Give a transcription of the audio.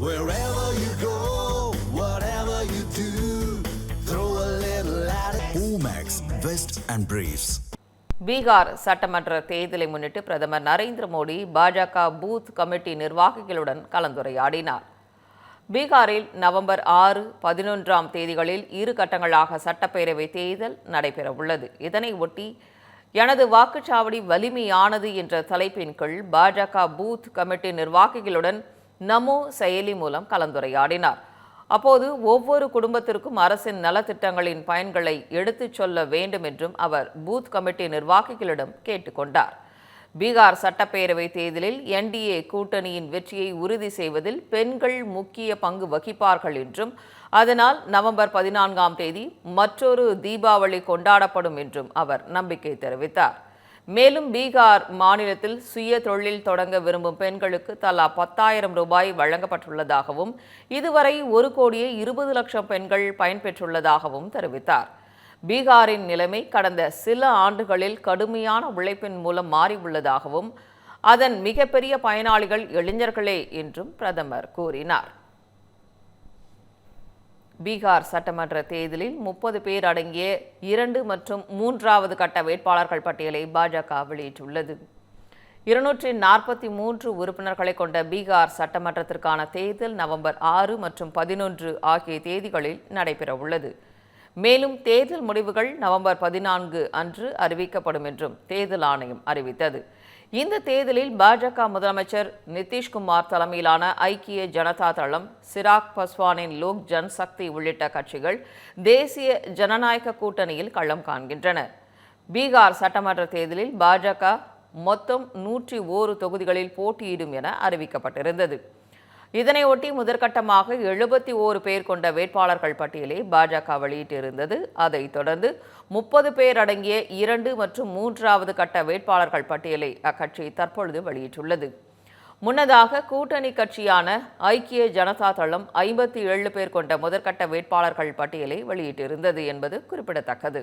Wherever you go, whatever you do, throw a little at it. Omax, Vest and Briefs. Bihar சட்டமன்ற தேர்தலை முன்னிட்டு பிரதமர் நரேந்திர மோடி பாஜக பூத் கமிட்டி நிர்வாகிகளுடன் கலந்துரையாடினார் பீகாரில் நவம்பர் ஆறு பதினொன்றாம் தேதிகளில் இரு கட்டங்களாக சட்டப்பேரவை தேர்தல் நடைபெறவுள்ளது இதனை ஒட்டி எனது வாக்குச்சாவடி வலிமையானது என்ற தலைப்பின் கீழ் பாஜக பூத் கமிட்டி நிர்வாகிகளுடன் நமோ செயலி மூலம் கலந்துரையாடினார். அப்போது ஒவ்வொரு குடும்பத்திற்கும் அரசின் நலத்திட்டங்களின் பயன்களை எடுத்துச் சொல்ல வேண்டும் என்றும் அவர் பூத் கமிட்டி நிர்வாகிகளிடம் கேட்டுக்கொண்டார் பீகார் சட்டப்பேரவை தேர்தலில் என்டிஏ கூட்டணியின் வெற்றியை உறுதி செய்வதில் பெண்கள் முக்கிய பங்கு வகிப்பார்கள் என்றும் அதனால் நவம்பர் பதினான்காம் தேதி மற்றொரு தீபாவளி கொண்டாடப்படும் என்றும் அவர் நம்பிக்கை தெரிவித்தார். மேலும் பீகார் மாநிலத்தில் சுய தொழில் தொடங்க விரும்பும் பெண்களுக்கு தலா பத்தாயிரம் ரூபாய் வழங்கப்பட்டுள்ளதாகவும் இதுவரை ஒரு கோடியே இருபது லட்சம் பெண்கள் பயன்பெற்றுள்ளதாகவும் தெரிவித்தார். பீகாரின் நிலைமை கடந்த சில ஆண்டுகளில் கடுமையான உழைப்பின் மூலம் மாறியுள்ளதாகவும் அதன் மிகப்பெரிய பயனாளிகள் இளைஞர்களே என்றும் பிரதமர் கூறினார். பீகார் சட்டமன்ற தேர்தலில் முப்பது பேர் அடங்கிய இரண்டு மற்றும் மூன்றாவது கட்ட வேட்பாளர்கள் பட்டியலை பாஜக வெளியிட்டுள்ளது. இருநூற்றி நாற்பத்தி மூன்று உறுப்பினர்களை கொண்ட பீகார் சட்டமன்றத்திற்கான தேர்தல் நவம்பர் ஆறு மற்றும் பதினொன்று ஆகிய தேதிகளில் நடைபெறவுள்ளது. மேலும் தேர்தல் முடிவுகள் நவம்பர் பதினான்கு அன்று அறிவிக்கப்படும் என்றும் தேர்தல் ஆணையம் அறிவித்தது. இந்த தேர்தலில் பாஜக முதலமைச்சர் நிதிஷ்குமார் தலைமையிலான ஐக்கிய ஜனதா தளம் சிராக் பஸ்வானின் லோக் ஜன்சக்தி உள்ளிட்ட கட்சிகள் தேசிய ஜனநாயக கூட்டணியில் களம் காண்கின்றன. பீகார் சட்டமன்ற தேர்தலில் பாஜக மொத்தம் நூற்றி ஓரு தொகுதிகளில் போட்டியிடும் என அறிவிக்கப்பட்டிருந்தது. இதனையொட்டி முதற்கட்டமாக எழுபத்தி ஓரு பேர் கொண்ட வேட்பாளர்கள் பட்டியலை பாஜக வெளியிட்டிருந்தது. அதைத் தொடர்ந்து முப்பது பேர் அடங்கிய இரண்டு மற்றும் மூன்றாவது கட்ட வேட்பாளர்கள் பட்டியலை அக்கட்சி தற்பொழுது வெளியிட்டுள்ளது. முன்னதாக கூட்டணி கட்சியான ஐக்கிய ஜனதா தளம் ஐம்பத்தி ஏழு பேர் கொண்ட முதற்கட்ட வேட்பாளர்கள் பட்டியலை வெளியிட்டிருந்தது என்பது குறிப்பிடத்தக்கது.